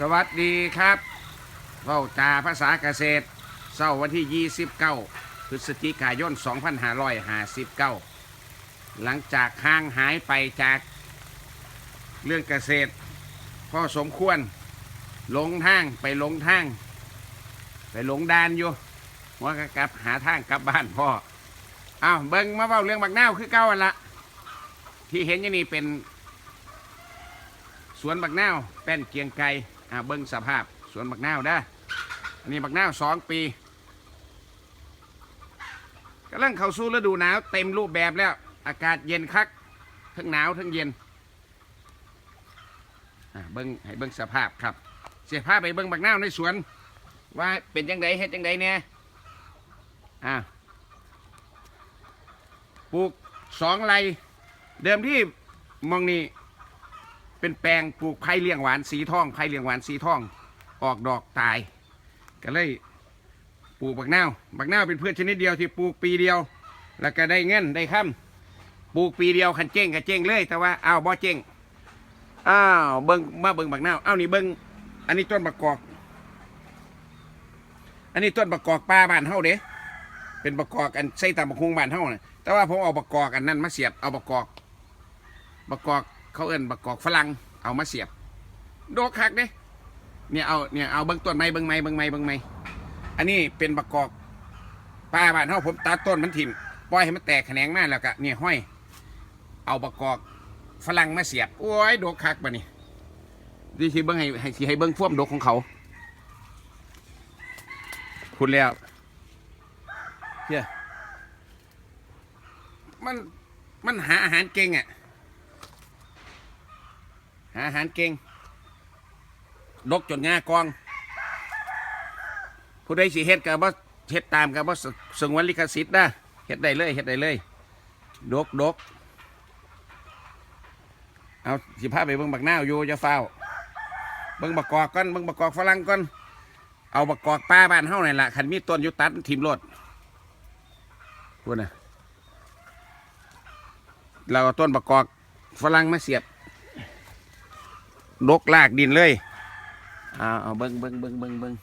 สวัสดีครับเว้าจาภาษาเกษตรเศร้าวันที่ 29 พฤศจิกายน 2559 หลังจากห่างหายไปจากเรื่องเกษตรพ่อสมควรหลงทางไปหลงทาง ไปหลงดานอยู่ว่ากลับหาทางกลับบ้านพ่ออ้าวเบิ้งมาเว้าเรื่องบักนาวคือเก้าอันละที่เห็นอย่างนี้เป็น สวนบักนาวแป้นเกียงไก่ อ่าเบิ้งสภาพสวนบักนาวได้อันนี้บักนาวสองปีกำลังเข้าสู่ฤดูหนาวเต็มรูปแบบแล้ว อากาศเย็นคัก ทั้งหนาวทั้งเย็นอ่าเบิ้งให้เบิ้งสภาพครับ เสียภาพไปเบิ้งบักนาวในสวน ว่าเป็นจังไดเฮ็ดจังไดเนี่ยอ่าปลูกสองไรเดิมที่มองนี่ เป็นแปลงปลูกไผ่เลี้ยงหวานสีทองไผ่เลี้ยงหวานสีทองออกดอกตาย ก็เลยปลูกบักนาวบักนาวเป็นพืชชนิดเดียวที่ปลูกปีเดียว แล้วก็ได้เงินได้ค่ำปลูกปีเดียวคันเจ๊งก็เจ๊งเลย แต่ว่าอ้าวบ่เจ๊งอ้าวเบิ้งมาเบิ้งบักนาวอ้าวนี่เบิ้งอันนี้ต้นบักกอก อันนี้ต้นบักกอกป่าบานเฮาเด้เป็นบักกอกอันใส่ตามบักฮุงบานเฮาน่ะแต่ว่าผมเอาบักกอกอันนั้นมาเสียบเอาบักกอกบักกอก เขาเอิ้นบักกอกฝรั่งเอามาเสียบ โดกคักเด้เนี่ยเอาเนี่ยเอาเบิ้งต้นไม้เบิ้งไม้เบิ้งไม้เบิ้งไม้อันนี้เป็นบักกอกป้าบ้านเฮาผมตัดต้นมันถิ่มปล่อยให้มันแตกแขนงมาแล้วก็เนี่ยห้อย เอาบักกอกฝรั่งมาเสียบโอ้ยโดกคักบะนี่ดีที่เบิ้งให้ให้สิให้เบิ้งฟ่วมโดกของเขาคุณแล้วเฮียมันมันหาอาหารเก่งอะ หาอาหารเก่งดกจนง่ากอง ผู้ใดสิเฮ็ดกับว่าเฮ็ดตามกับว่าสงวนลิขสิทธิ์นะเฮ็ดได้เลยเฮ็ดได้เลยดกดกเอาสิพาไปเบิ่งบักหน้าอยู่จะเฝ้าวเบิ่งบักกอกก่อนเบิ่งบักกอกฝรั่งก่อนเอาบักกอกป้าบ้านเฮานี่นล่ะคันมีต้นยูตัดทิมรถพูดนะเราเอาต้นบักกอกฝรั่งมาเสียบ ดกลากดินเลยเอาเอาเบิ้งเบิ้งเบิ้งเบิ้งเบิ้ง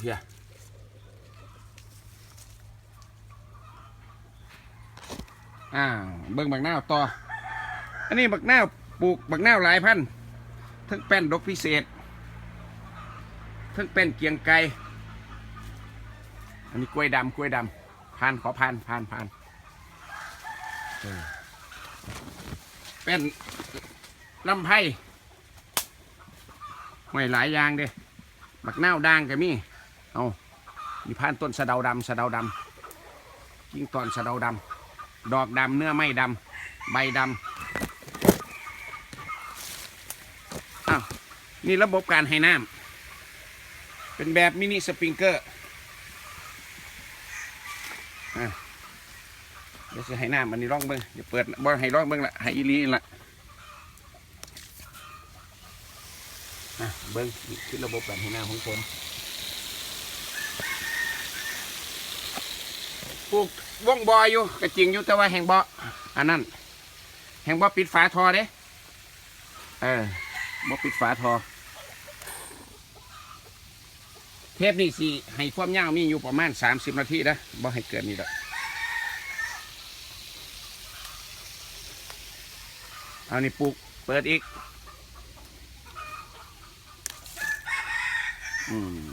เฮียอ้าวเบิ้งบักนาวต่อ อันนี้บักนาวปลูกบักนาวหลายพันทั้งแป้นดกพิเศษทั้งแป้นเกียงไก่อันนี้กล้วยดำกล้วยดำพานขอพานพานพานเออแป้น ลำไผ่ห้วยหลายอย่างเด้บักนาวด่างก็มีเอามีพานต้นสะเดาดำสะเดาดำกิ่งตอนสะเดาดำดอกดำเนื้อไม้ดำใบดำอ้าวนี่ระบบการให้น้ำเป็นแบบมินิสปริงเกอร์อะเดี๋ยวจะให้น้ำอันนี้ร่องเบิ้งเดี๋ยวเปิดบ่ให้ร่องเบิ้งละให้อีลีละ นะ เบิ้งนี่คือระบบการให้น้ำของผมปลูกว่องบอยอยู่ก็จริงอยู่แต่ว่าแห่งบ่ออันนั้น แห่งบ่อปิดฝาทอเด้เออบ่ปิดฝาทอ เทปนี่สิให้ความยาวมีอยู่ประมาณ30นาทีนะบ่ให้เกินนี้ดอกเอานี่ปลูกเปิดอีก อืม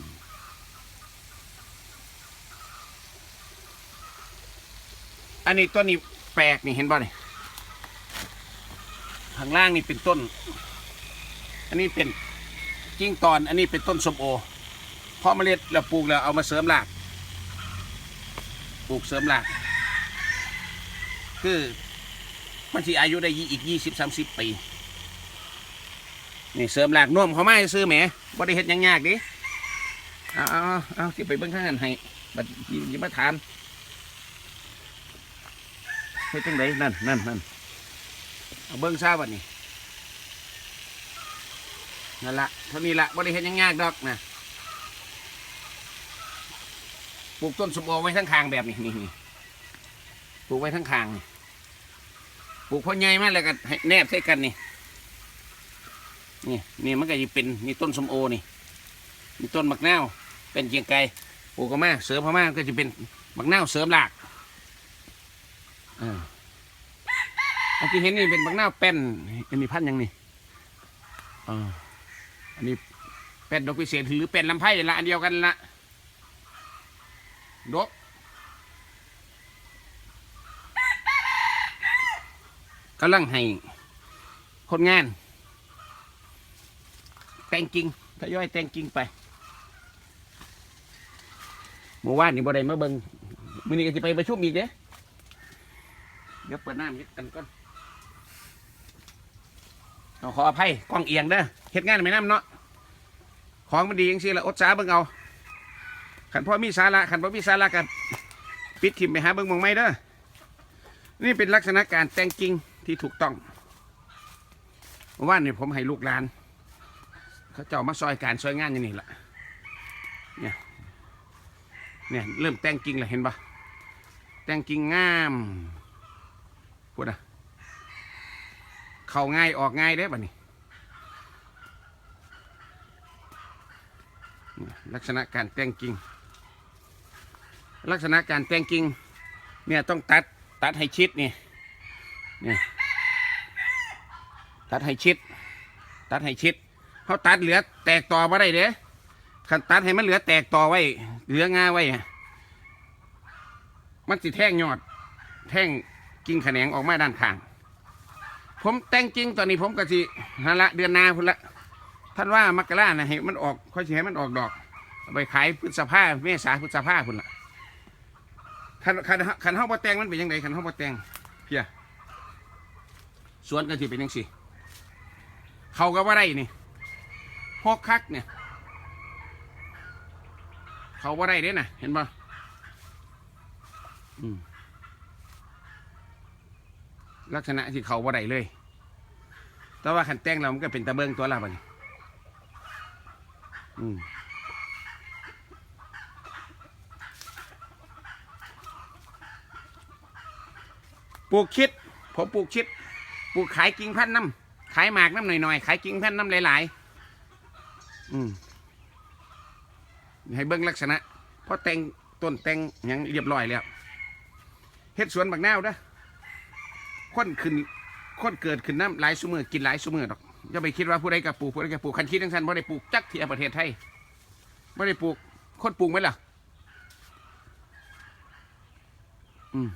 อันนี้ต้นนี้แปลกนี่เห็นบ่เนี่ยข้างล่างนี่เป็นต้น อันนี้เป็นกิ้งตอน อันนี้เป็นต้นส้มโอเพาะเมล็ดแล้วปลูกแล้วเอามาเสริมรากปลูกเสริมรากคือมันสิอายุได้อีกยี่สิบสามสิบปี นี่เสริมรากน่วมเขาไม่ซื้อแหมบ่ได้เฮ็ดยังยากดิ เอาเอาเอาสิไปเบิ่งข้างนั้นให้บัดยิยิมาถามเฮ็ดจังไดนั่นนั่นนั่นเอาเบิ่งซาบัดนี้นั่นละเท่านี้ละบ่ได้เฮ็ดหยังยากดอกนะปลูกต้นสมโอไว้ทั้งคางแบบนี้นี่นปลูกไว้ทั้งคางปลูกพอใหญ่มากแล้วก็ให้แนบใส่กันนี่นี่นี่มันก็จะเป็นนี่ต้นสมโอนี่มีต้นมักนาว เป็นเกียงไก่ปลูกก็มาเสริมพม่าก็จะเป็นมักนาวเสริมหลากอ่าอันที่เห็นนี่เป็นมักนาวแป้นอันนี้พันยังนี่อ่าอันนี้แป้นดอกพิเศษหรือแป้นลำไผ่ละอันเดียวกันละดกกำลังให้คนงาน แต่งกิ่งทยอยแต่งกิงไป เมื่อวานนี่บ่ได้มาเบิงมื้อนี้ก็สิไปประชุมอีกเด้เดี๋ยวเปิดน้ำนิดกันก่อนเอาขออภัยกล้องเอียงเด้อเฮ็ดงานไม่น้ำเนาะของมันดีจังซี่ละอดสาเบิ่งเอาขันพ่อมีสาระขันพ่อมีสาระกันปิดทิมไปหาเบิ่งมองไม่เด้อนี่เป็นลักษณะการแต่งกิ่งที่ถูกต้องเมื่านนี่ผมให้ลูกหลาน เขาเจ้ามาซอยการซอยงานอย่างนี้แหละเนี่ย เนี่ยเริ่มแต่งกิ่งแล้วเห็นปะแต่งกิ่งงามพูดนะเข้าง่ายออกง่ายได้ปะนี่เนี่ลักษณะการแต่งกิ่ง ลักษณะการแต่งกิ่งเนี่ยต้องตัดตัดให้ชิดนี่เนี่ยตัดให้ชิด ตัดให้ชิดเขาตัดเหลือแตกต่อมาได้เด้ ขันตัดให้มันเหลือแตกต่อไว้ เหลืองาไว้ มันสิแท่งยอด แท่งกิ่งแขนงออกมาด้านข้าง ผมแต่งกิ่งตอนนี้ผมก็สิฮนละเดือนนาพุ่นละ ท่านว่ามกรานะให้มันออกค่อยสิให้มันออกดอกไปขายพฤษภาเมษาพฤษภาพุ่นละขันขันขันเฮาบ่แตงมันเป็นยังไงขันเฮาบ่แตงเพียสวนก็สิเป็นยังสิเขาก็ว่าได้นี่หกคักเนี่ย เขาว่าได้เด้น่ะ เห็นปะลักษณะที่เขาว่าได้เลย แต่ว่าขันแต่งเรามันก็เป็นตะเบิงตัวเราบันอืมปลูกชิด ผมปลูกชิด ปลูกขายกิ่งพันธุ์น้ำขายหมากน้ำหน่อยๆ ขายกิ่งพันธุ์น้ำหลายๆ อืม ให้เบิ้งลักษณะพราะแต่งต้นแต่งยังเรียบร้อยแล้วเฮ็ดสวนบักนวเด้อคนขึ้นคนเกิดขึ้นน้ำหลายสุมือกินหลายสุมือดอกอย่าไปคิดว่าผู้ใดกับปลูกผู้ใดกับปลูกคันคิดทั้งสั้นบ่ได้ปลูกจักเที่ประเทศไทยบ่ได้ปลูกคนปลูกไหมล่ะอืม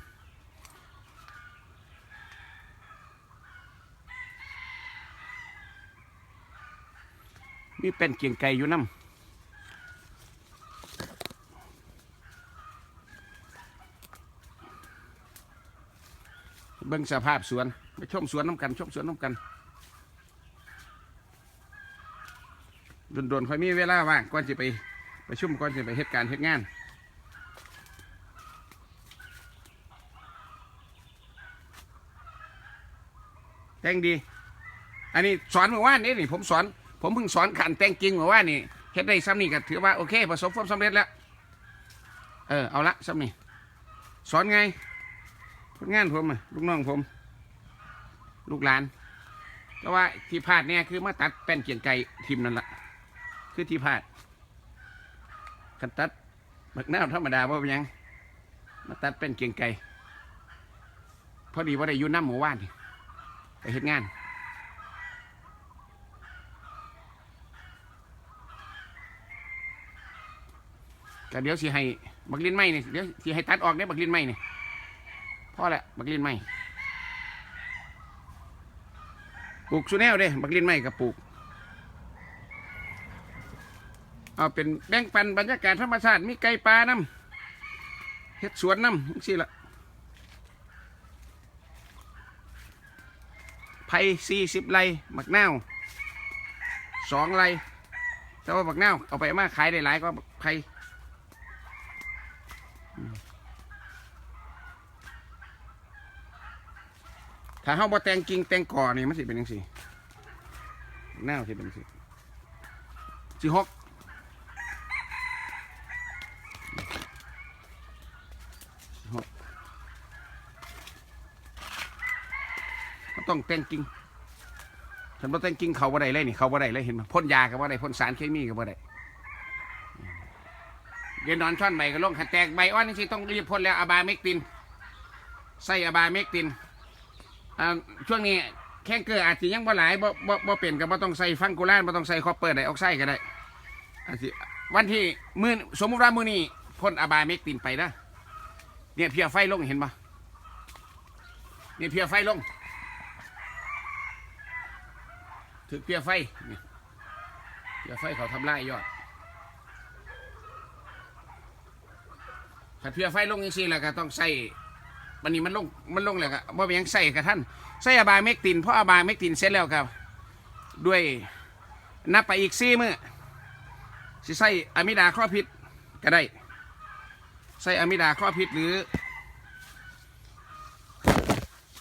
มีเป็นเกียงไก่อยู่น้ำ เบิ่งสภาพสวนไปชมสวนน้ำกันชมสวนน้ำกันโดนๆค่อยมีเวลาว่างก่อนจะไปไปชุ่มก่อนจะไปเหตุการณ์เหตุงานแต่งดี อันนี้สอนเมื่อวานนี้นี่ผมสอน ผมเพิ่งสอนขันแต่งจริงเมื่อวานนี่เฮ็ดได้ซ้ำนี่ก็ถือว่าโอเคประสบความสำเร็จแล้ว เออเอาละซ้ำนี่สอนไง ผลงานผมอะลูกน้องผม ลูกหลานแต่ว่าที่พลาดเนี่ยคือมาตัดแป้นเกียงไก่ทิมนั่นแหละคือที่พลาดกันตัดบักหน้าวธรรมดาว่าเป็นยัง มาตัดแป้นเกียงไก่พอดีว่าได้อยุ่น้ำหมู่บ้านไปเฮ็ดงาน ก็เดี๋ยวสิให้บักลินไม้นี่ยเดี๋ยวสิให้ตัดออกได้บักลินไม้นี่ย พอแหละบักลินไม่ปลูกสุแนวเด้บักลินไม่กับปลูกเอาเป็นแบ่งปันบรรยากาศธรรมชาติมีไก่ปลาน้ำเฮ็ดสวนน้ำสิละไผ่สี่สิบไร่บักนาวสองไร่แต่ว่าบักนาวเอาไปมาขายได้หลายก็ไผ่ ถ้าเฮาบ่แต่งกิ่งแต่งก่อนี่มันสิเป็นจังซี่แนวสิเป็นจังซี่สิหกหกก็ต้องแต่งกิ่งฉันบ่ต้องกินเขาบ่ได้เลยนี่เขาบ่ได้เลยเห็นไหมพ่นยาก็บ่ได้พ่นสารเคมีก็บ่ได้เดี๋ยวนอนช่อนใบก็ลงขันแตกใบอ่อนนี่สิต้องรีบพ่นแล้วอะบาเมกตินใส่อะบาเมกติน อ่าช่วงนี้แข้งเกลืออาจจะยังบ่หลายบ่บ่บ่เป็นก็บ่ต้องใส่ฟังกูลานบ่ต้องใส่คอปเปอร์ไดออกไซด์ก็ได้อาจสิวันที่มื้อสมมุติว่ามื้อนี้พ่นอะบาเมกตินไปนะเนี่ยเพียไฟลงเห็นปะเนี่ยเพียไฟลงถือเพียไฟนี่เพียไฟเขาทำลายยอดถ้าเพียไฟลงจริงๆแล้วก็ต้องใส่ วันนี้มันลงมันลงแล้วก็บ่เป็นหยังใส่กับท่านใส่อะบาเมกตินเพราะอะบาเมกตินเสร็จแล้วครับ ด้วยนับไปอีกซี่มือสิใส่อะมิดาครอบพิษก็ได้ ใส่อะมิดาครอบพิษหรือ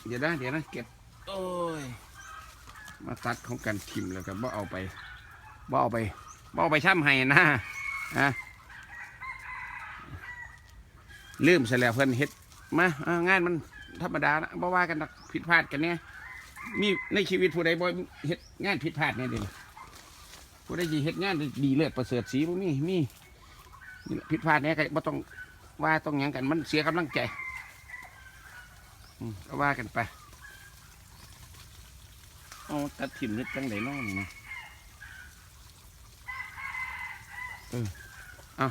เดี๋ยวนะเดี๋ยวนะเก็บโอ้ยมาตัดของกันทิมแล้วก็บ่เอาไปบ่เอาไปบ่เอาไปช่ำให้นะฮะลืมเสร็จแล้วเพิ่นเฮ็ด มาเอางานมันธรรมดานะบ่ว่ากันผิดพลาดกันเนี่ยมีในชีวิตผู้ใดบ่เฮ็ดงานผิดพลาดเนี่ยเดิผู้ใดสิเฮ็ดงานดีเลิศประเสริฐสีบ่มีมีนี่ผิดพลาดเนี่ยก็บ่ต้องว่าต้องหยังกันมันเสียกำลังใจอืมก็ว่ากันไปเอาตัดถิ่มนึกจังไดน้องนะเออเอา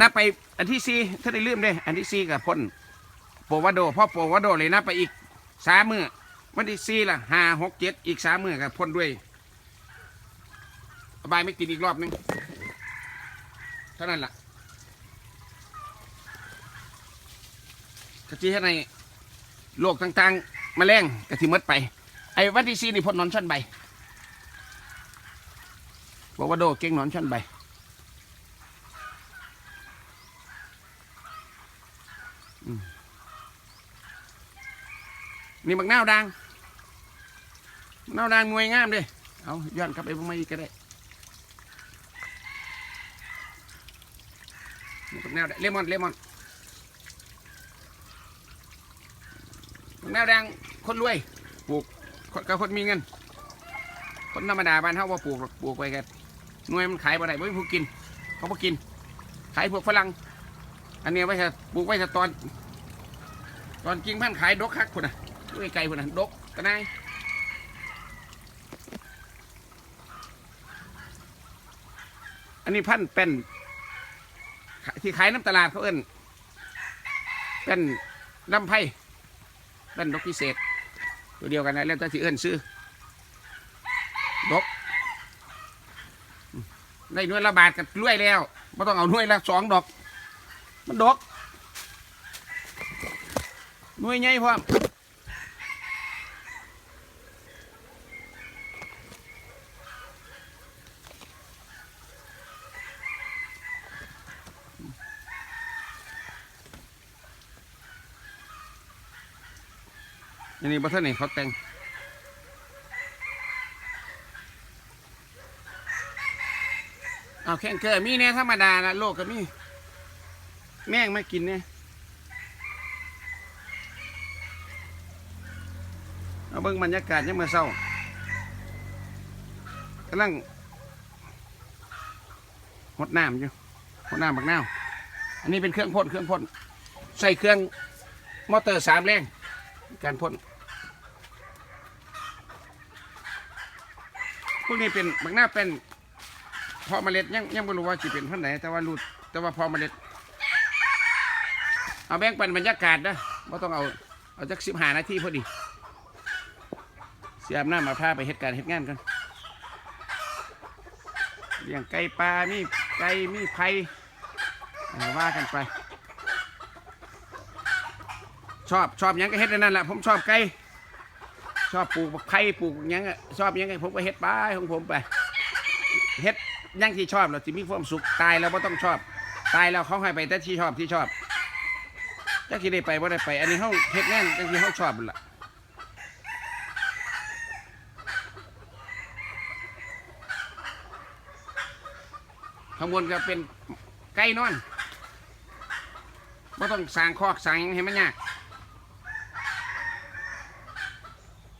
นับไปอันที่สี่ถ้าได้ลืมเด้อันที่สี่กับพ่นโปวาโดพ่อโปวาโดเลยนับไปอีกสามมือวันที่สี่ละห้าหกเจ็ดอีกสามมือกับพ่นด้วยอบายไม่กินอีกรอบนึงเท่านั้นล่ะกะจีให้ในโรคต่างๆแมลงกระทิมดไป ไอ้วันที่สี่นี่พ่นนอนชั้นใบบอกว่าโดเก่งนอนชั้นใบ นี่บักนาวดังบักนาวดังหน่วยงามเด้เอาย้อนกลับไปเพิ่งมาอีกก็ได้นี่บักนาวเลมอนเลมอนแมวแดงคนรวยปลูกคนกับคนมีเงิน คนธรรมดาบ้านเฮาว่าปลูกหรอกปลูกไปกันหน่วยมันขายบ่ได้บ่มีผู้กิน เขาบ่กิน ขายพวกฝรั่งอันนี้ไว้จะปลูกไว้จะตอน ตอนกิ่งพันธุ์ขายดกคักพุ่นน่ะ ด้วยไก่พุ่นน่ะดกกระนายอันนี้พันธุ์เป็นที่ขายน้ำตลาดเขาเอิ้นเป็นลำไผ่เป็นดอกพิเศษ ตัวเดียวกันนะแล้วแต่ที่เอื้นซื้อดกได้หน่วยละบาทกับรวยแล้วไม่ต้องเอาหน่วยละสองดอก มันดกหน่วยใหญ่พร้อม อันนี้บัตเทอร์นี่เขาแต่งเอาแข่งเกอมีเนี่ยธรรมดาละโลกก็มี แม่งไม่กินเนี่ยเอาเบิ่งบรรยากาศยังเมื่อเช้ากำลังหดน้ำอยู่หดน้ำบักน้าวอันนี้เป็นเครื่องพ่นเครื่องพ่นใส่เครื่องมอเตอร์สามแรงการพ่น วกนี้เป็นบางหน้าเป็นเพอเมล็ดยังยังไม่รู้ว่าจะเป็นพันธุ์ไหนแต่ว่ารู้แต่ว่าพอเมล็ด เอาแบ่งปันบรรยากาศนะว่าต้องเอาเอาจักสิบหานาทีพอดี เสียบน้ำมาพาไปเหตุการณ์เหตุงานกันเลี้ยงไก่ปลามีไก่มีไผ่ว่ากันไป ชอบชอบยังก็เฮ็ดอันนั่นแหละผมชอบไก่ ชอบปลูกไข่ปลูกหยังอะชอบหยังไงผมก็เฮ็ดไปของผมไปเฮ็ดหยังที่ชอบเราจะมีความสุขตายแล้วไ่ต้องชอบ ตายแล้วเขาให้ไปแต่ที่ชอบที่ชอบจักที่ได้ไปว่าได้ไป อันนี้เขาเฮ็ดงานจังที่เขาชอบนั่นล่ะข้างบนก็เป็นไก่นอนไม่ต้องสร้างคอกสร้างหยังให้มันยาก เอา